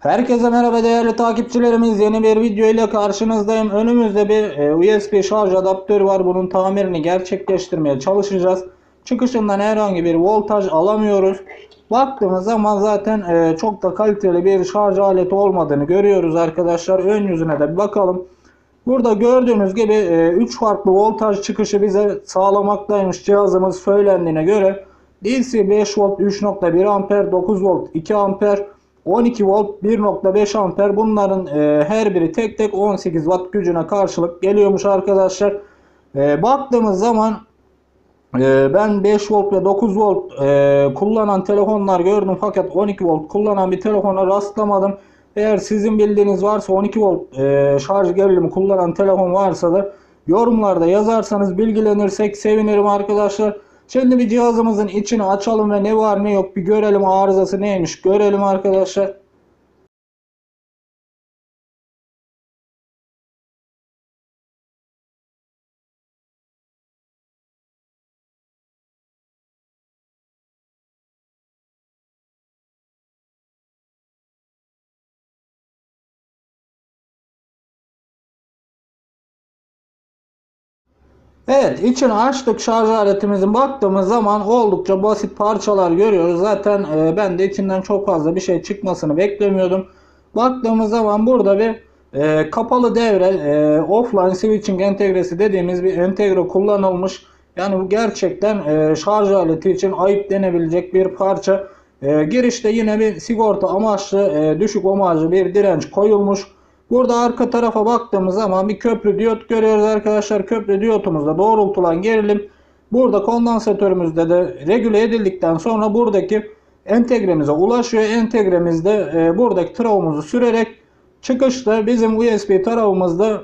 Herkese merhaba değerli takipçilerimiz. Yeni bir video ile karşınızdayım. Önümüzde bir e, USB şarj adaptörü var. Bunun tamirini gerçekleştirmeye çalışacağız. Çıkışından herhangi bir voltaj alamıyoruz. Baktığımız zaman zaten e, çok da kaliteli bir şarj aleti olmadığını görüyoruz arkadaşlar. Ön yüzüne de bir bakalım. Burada gördüğünüz gibi 3 farklı voltaj çıkışı bize sağlamaktaymış cihazımız söylendiğine göre. DC 5 volt 3.1 amper, 9 volt 2 amper, 12 volt 1.5 amper bunların e, her biri tek tek 18 watt gücüne karşılık geliyormuş arkadaşlar. E, baktığımız zaman e, ben 5 volt ve 9 volt e, kullanan telefonlar gördüm fakat 12 volt kullanan bir telefona rastlamadım. Eğer sizin bildiğiniz varsa 12 volt e, şarj gerilimi kullanan telefon varsa da yorumlarda yazarsanız bilgilenirsek sevinirim arkadaşlar. Şimdi bir cihazımızın içini açalım ve ne var ne yok bir görelim arızası neymiş görelim arkadaşlar. Evet içini açtık şarj aletimizin baktığımız zaman oldukça basit parçalar görüyoruz. Zaten e, ben de içinden çok fazla bir şey çıkmasını beklemiyordum. Baktığımız zaman burada bir e, kapalı devre e, offline switching entegresi dediğimiz bir entegre kullanılmış. Yani bu gerçekten e, şarj aleti için ayıp denebilecek bir parça. E, girişte yine bir sigorta amaçlı e, düşük ohmajlı bir direnç koyulmuş. Burada arka tarafa baktığımız zaman bir köprü diyot görüyoruz arkadaşlar. Köprü diyotumuzda doğrultulan gerilim burada kondansatörümüzde de regüle edildikten sonra buradaki entegremize ulaşıyor. Entegremizde e, buradaki travumuzu sürerek çıkışta bizim USB tarafımızda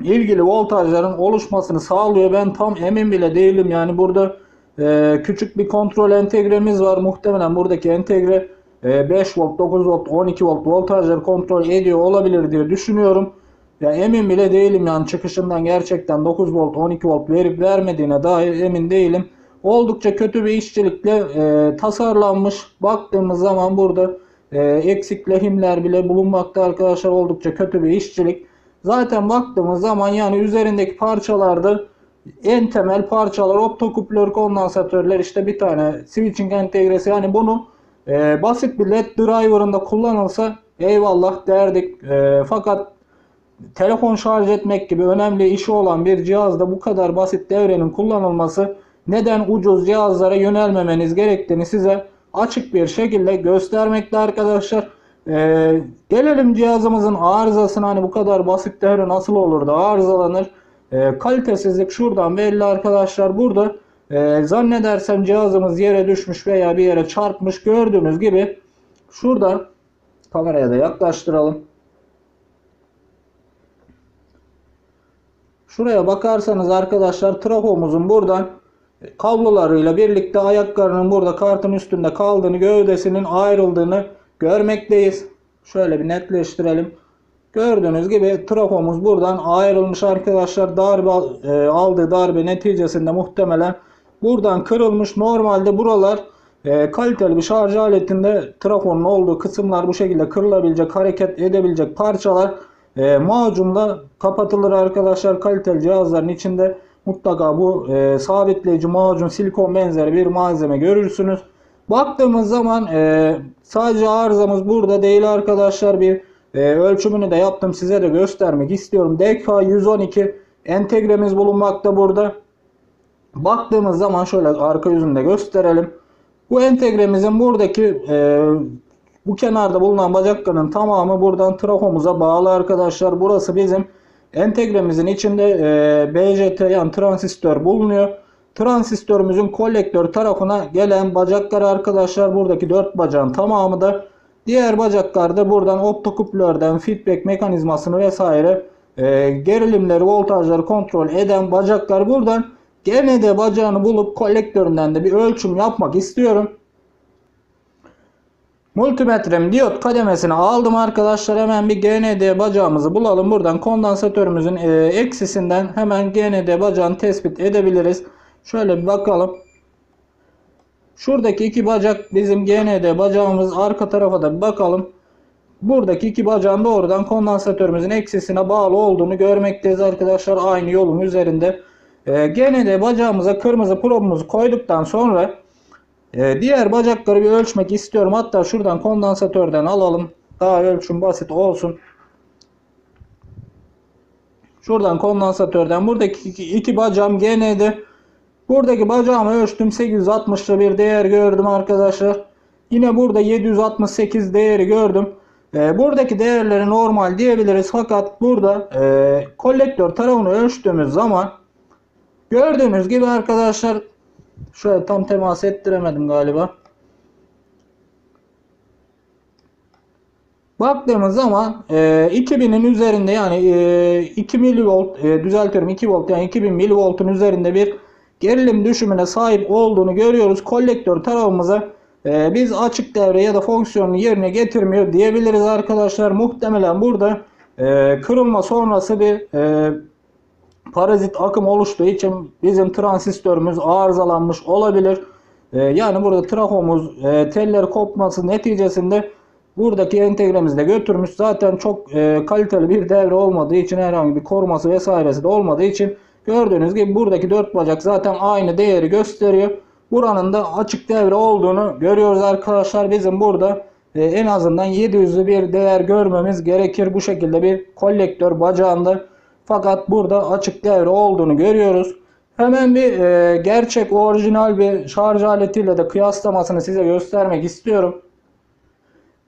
ilgili voltajların oluşmasını sağlıyor. Ben tam emin bile değilim. Yani burada e, küçük bir kontrol entegremiz var. Muhtemelen buradaki entegre 5 volt, 9 volt, 12 volt voltajları kontrol ediyor olabilir diye düşünüyorum. Ya emin bile değilim yani çıkışından gerçekten 9 volt, 12 volt verip vermediğine dair emin değilim. Oldukça kötü bir işçilikle e, tasarlanmış. Baktığımız zaman burada e, eksik lehimler bile bulunmakta arkadaşlar. Oldukça kötü bir işçilik. Zaten baktığımız zaman yani üzerindeki parçalarda en temel parçalar optokuplör kondansatörler işte bir tane switching entegresi yani bunu e, basit bir led driver'ında kullanılsa eyvallah derdik. E, fakat telefon şarj etmek gibi önemli işi olan bir cihazda bu kadar basit devrenin kullanılması neden ucuz cihazlara yönelmemeniz gerektiğini size açık bir şekilde göstermekte arkadaşlar. Ee, gelelim cihazımızın arızasına hani bu kadar basit devre nasıl olur da arızalanır. Ee, kalitesizlik şuradan belli arkadaşlar. Burada ee, zannedersem cihazımız yere düşmüş veya bir yere çarpmış. Gördüğünüz gibi şurada kameraya da yaklaştıralım. Şuraya bakarsanız arkadaşlar trafomuzun buradan kablolarıyla birlikte ayaklarının burada kartın üstünde kaldığını, gövdesinin ayrıldığını görmekteyiz. Şöyle bir netleştirelim. Gördüğünüz gibi trafomuz buradan ayrılmış arkadaşlar. Darbe e, aldığı darbe neticesinde muhtemelen buradan kırılmış. Normalde buralar e, kaliteli bir şarj aletinde trafonun olduğu kısımlar bu şekilde kırılabilecek, hareket edebilecek parçalar e, macunla kapatılır arkadaşlar. Kaliteli cihazların içinde mutlaka bu e, sabitleyici macun, silikon benzeri bir malzeme görürsünüz. Baktığımız zaman e, sadece arızamız burada değil arkadaşlar. Bir e, ölçümünü de yaptım size de göstermek istiyorum. DK112 entegremiz bulunmakta burada. Baktığımız zaman şöyle arka yüzünde gösterelim. Bu entegremizin buradaki e, bu kenarda bulunan bacakların tamamı buradan trafomuza bağlı arkadaşlar. Burası bizim entegremizin içinde e, BJT yani transistör bulunuyor. Transistörümüzün kolektör tarafına gelen bacaklar arkadaşlar buradaki 4 bacağın tamamı da diğer bacaklarda buradan optokuplörden feedback mekanizmasını vesaire e, gerilimleri voltajları kontrol eden bacaklar buradan Gene de bacağını bulup kolektöründen de bir ölçüm yapmak istiyorum. Multimetrem diyot kademesini aldım arkadaşlar. Hemen bir GND bacağımızı bulalım. Buradan kondansatörümüzün e, eksisinden hemen GND bacağını tespit edebiliriz. Şöyle bir bakalım. Şuradaki iki bacak bizim GND bacağımız. Arka tarafa da bir bakalım. buradaki iki bacağın doğrudan kondansatörümüzün eksisine bağlı olduğunu görmekteyiz arkadaşlar aynı yolun üzerinde. Ee, gene de bacağımıza kırmızı probumuzu koyduktan sonra e, diğer bacakları bir ölçmek istiyorum. Hatta şuradan kondansatörden alalım. Daha ölçüm basit olsun. Şuradan kondansatörden buradaki iki, iki bacağım gene de buradaki bacağımı ölçtüm 860'lı bir değer gördüm arkadaşlar. Yine burada 768 değeri gördüm. Ee, buradaki değerleri normal diyebiliriz fakat burada e, kolektör tarafını ölçtüğümüz zaman gördüğünüz gibi arkadaşlar şöyle tam temas ettiremedim galiba. Baktığımız zaman e, 2000'in üzerinde yani e, 2 milivolt e, düzeltiyorum 2 volt yani 2000 milivoltun üzerinde bir gerilim düşümüne sahip olduğunu görüyoruz. Kolektör tarafımıza e, biz açık devre ya da fonksiyonunu yerine getirmiyor diyebiliriz arkadaşlar. Muhtemelen burada e, kırılma sonrası bir e, parazit akım oluştuğu için bizim transistörümüz arızalanmış olabilir. E, yani burada trafomuz e, telleri kopması neticesinde buradaki entegremizi de götürmüş. Zaten çok e, kaliteli bir devre olmadığı için herhangi bir koruması vesairesi de olmadığı için gördüğünüz gibi buradaki dört bacak zaten aynı değeri gösteriyor. Buranın da açık devre olduğunu görüyoruz arkadaşlar. Bizim burada e, en azından 700'lü bir değer görmemiz gerekir. Bu şekilde bir kolektör bacağında. Fakat burada açık devre olduğunu görüyoruz. Hemen bir e, gerçek orijinal bir şarj aletiyle de kıyaslamasını size göstermek istiyorum.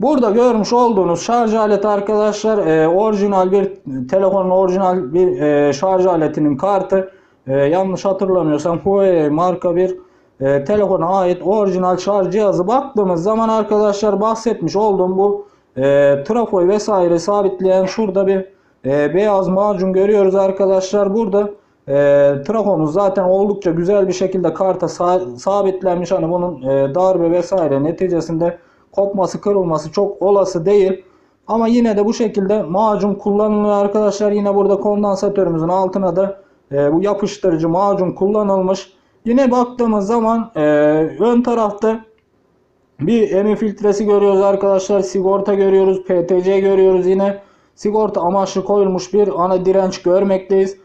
Burada görmüş olduğunuz şarj aleti arkadaşlar e, orijinal bir telefonun orijinal bir e, şarj aletinin kartı. E, yanlış hatırlamıyorsam Huawei marka bir e, telefona ait orijinal şarj cihazı baktığımız zaman arkadaşlar bahsetmiş olduğum bu e, trafoyu vesaire sabitleyen şurada bir e, beyaz macun görüyoruz arkadaşlar. Burada e, trafomuz zaten oldukça güzel bir şekilde karta sa- sabitlenmiş. Hani bunun e, darbe vesaire neticesinde kopması kırılması çok olası değil. Ama yine de bu şekilde macun kullanılıyor arkadaşlar. Yine burada kondansatörümüzün altına da e, bu yapıştırıcı macun kullanılmış. Yine baktığımız zaman e, ön tarafta bir emi filtresi görüyoruz arkadaşlar. Sigorta görüyoruz. PTC görüyoruz yine. Sigorta amaçlı koyulmuş bir ana direnç görmekteyiz.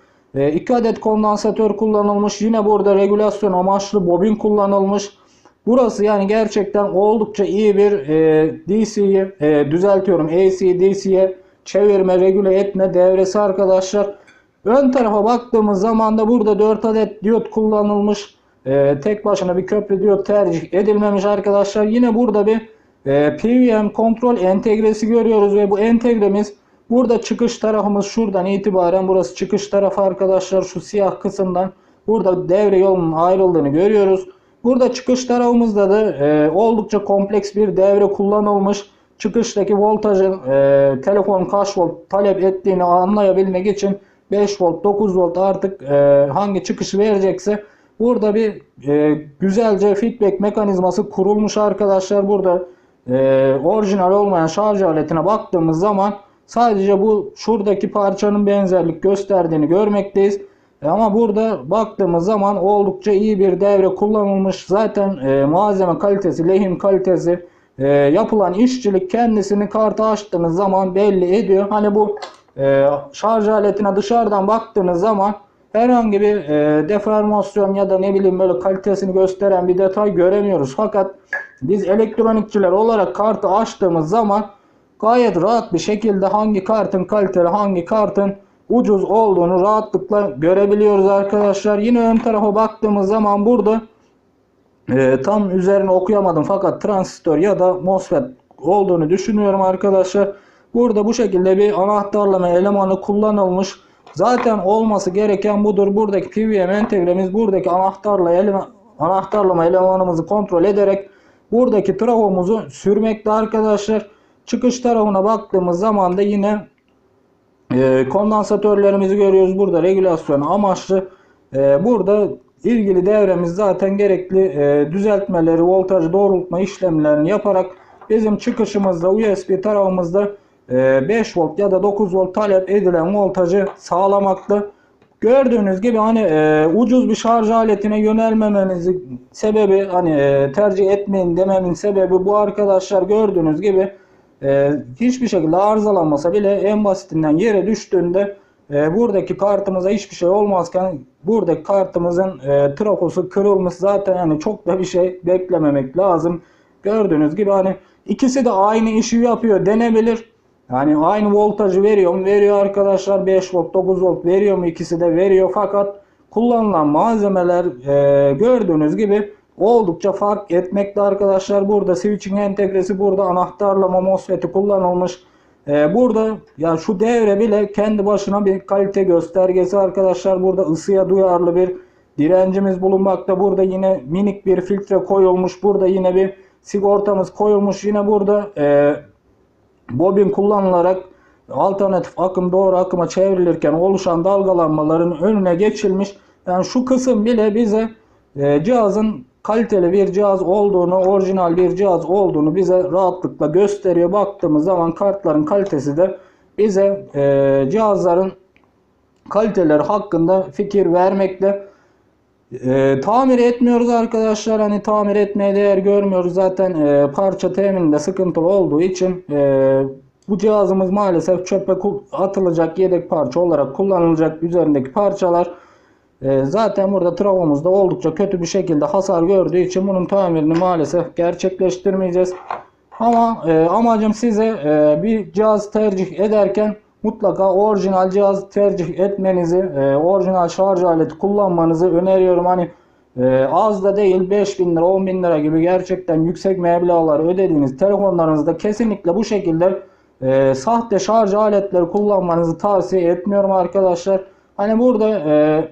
2 adet kondansatör kullanılmış. Yine burada regülasyon amaçlı bobin kullanılmış. Burası yani gerçekten oldukça iyi bir e, DC'yi e, düzeltiyorum. AC DC'ye çevirme, regüle etme devresi arkadaşlar. Ön tarafa baktığımız zaman da burada 4 adet diyot kullanılmış. E, tek başına bir köprü diyot tercih edilmemiş arkadaşlar. Yine burada bir e, PWM kontrol entegresi görüyoruz ve bu entegremiz burada çıkış tarafımız şuradan itibaren burası çıkış tarafı arkadaşlar şu siyah kısımdan burada devre yolunun ayrıldığını görüyoruz. Burada çıkış tarafımızda da e, oldukça kompleks bir devre kullanılmış. Çıkıştaki voltajın e, telefon kaç volt talep ettiğini anlayabilmek için 5 volt 9 volt artık e, hangi çıkışı verecekse burada bir e, güzelce feedback mekanizması kurulmuş arkadaşlar. Burada e, orijinal olmayan şarj aletine baktığımız zaman sadece bu şuradaki parçanın benzerlik gösterdiğini görmekteyiz. E, ama burada baktığımız zaman oldukça iyi bir devre kullanılmış. Zaten e, malzeme kalitesi, lehim kalitesi, e, yapılan işçilik kendisini kartı açtığınız zaman belli ediyor. Hani bu e, şarj aletine dışarıdan baktığınız zaman herhangi bir e, deformasyon ya da ne bileyim böyle kalitesini gösteren bir detay göremiyoruz. Fakat biz elektronikçiler olarak kartı açtığımız zaman gayet rahat bir şekilde hangi kartın kaliteli, hangi kartın ucuz olduğunu rahatlıkla görebiliyoruz arkadaşlar. Yine ön tarafa baktığımız zaman burada e, tam üzerine okuyamadım fakat transistör ya da MOSFET olduğunu düşünüyorum arkadaşlar. Burada bu şekilde bir anahtarlama elemanı kullanılmış. Zaten olması gereken budur. Buradaki PWM entegremiz buradaki anahtarla elema, anahtarlama elemanımızı kontrol ederek buradaki trafomuzu sürmekte arkadaşlar. Çıkış tarafına baktığımız zaman da yine e, kondansatörlerimizi görüyoruz. Burada regülasyon amaçlı. E, burada ilgili devremiz zaten gerekli e, düzeltmeleri, voltajı doğrultma işlemlerini yaparak bizim çıkışımızda USB tarafımızda e, 5 volt ya da 9 volt talep edilen voltajı sağlamakta. Gördüğünüz gibi hani e, ucuz bir şarj aletine yönelmemenizin sebebi hani e, tercih etmeyin dememin sebebi bu arkadaşlar gördüğünüz gibi e, hiçbir şekilde arızalanmasa bile en basitinden yere düştüğünde e, buradaki kartımıza hiçbir şey olmazken buradaki kartımızın e, trafosu kırılmış zaten yani çok da bir şey beklememek lazım. Gördüğünüz gibi hani ikisi de aynı işi yapıyor denebilir. Yani aynı voltajı veriyor mu? Veriyor arkadaşlar. 5 volt 9 volt veriyor mu? İkisi de veriyor. Fakat kullanılan malzemeler e, gördüğünüz gibi oldukça fark etmekte arkadaşlar. Burada switching entegresi burada anahtarlama MOSFET'i kullanılmış. E, burada ya şu devre bile kendi başına bir kalite göstergesi arkadaşlar. Burada ısıya duyarlı bir direncimiz bulunmakta. Burada yine minik bir filtre koyulmuş. Burada yine bir sigortamız koyulmuş. Yine burada e, bobin kullanılarak alternatif akım doğru akıma çevrilirken oluşan dalgalanmaların önüne geçilmiş. Yani şu kısım bile bize e, cihazın kaliteli bir cihaz olduğunu, orijinal bir cihaz olduğunu bize rahatlıkla gösteriyor. Baktığımız zaman kartların kalitesi de bize e, cihazların kaliteleri hakkında fikir vermekte. E, tamir etmiyoruz arkadaşlar. Hani tamir etmeye değer görmüyoruz. Zaten e, parça temininde sıkıntılı olduğu için e, bu cihazımız maalesef çöpe atılacak yedek parça olarak kullanılacak üzerindeki parçalar. E, zaten burada travomuz da oldukça kötü bir şekilde hasar gördüğü için bunun tamirini maalesef gerçekleştirmeyeceğiz. Ama e, amacım size e, bir cihaz tercih ederken mutlaka orijinal cihaz tercih etmenizi, e, orijinal şarj aleti kullanmanızı öneriyorum. Hani e, az da değil 5000 lira 10 bin lira gibi gerçekten yüksek meblağlar ödediğiniz telefonlarınızda kesinlikle bu şekilde e, sahte şarj aletleri kullanmanızı tavsiye etmiyorum arkadaşlar. Hani burada e,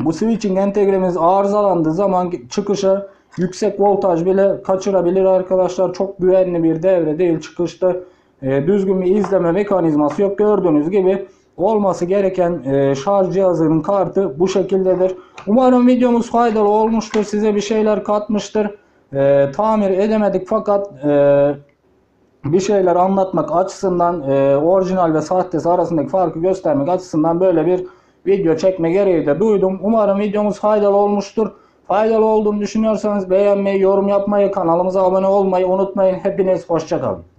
bu switching entegremiz arızalandığı zaman çıkışa yüksek voltaj bile kaçırabilir arkadaşlar. Çok güvenli bir devre değil. Çıkışta e, düzgün bir izleme mekanizması yok. Gördüğünüz gibi olması gereken e, şarj cihazının kartı bu şekildedir. Umarım videomuz faydalı olmuştur. Size bir şeyler katmıştır. E, tamir edemedik fakat e, bir şeyler anlatmak açısından e, orijinal ve sahtesi arasındaki farkı göstermek açısından böyle bir video çekme gereği de duydum. Umarım videomuz faydalı olmuştur. Faydalı olduğunu düşünüyorsanız beğenmeyi, yorum yapmayı, kanalımıza abone olmayı unutmayın. Hepiniz hoşçakalın.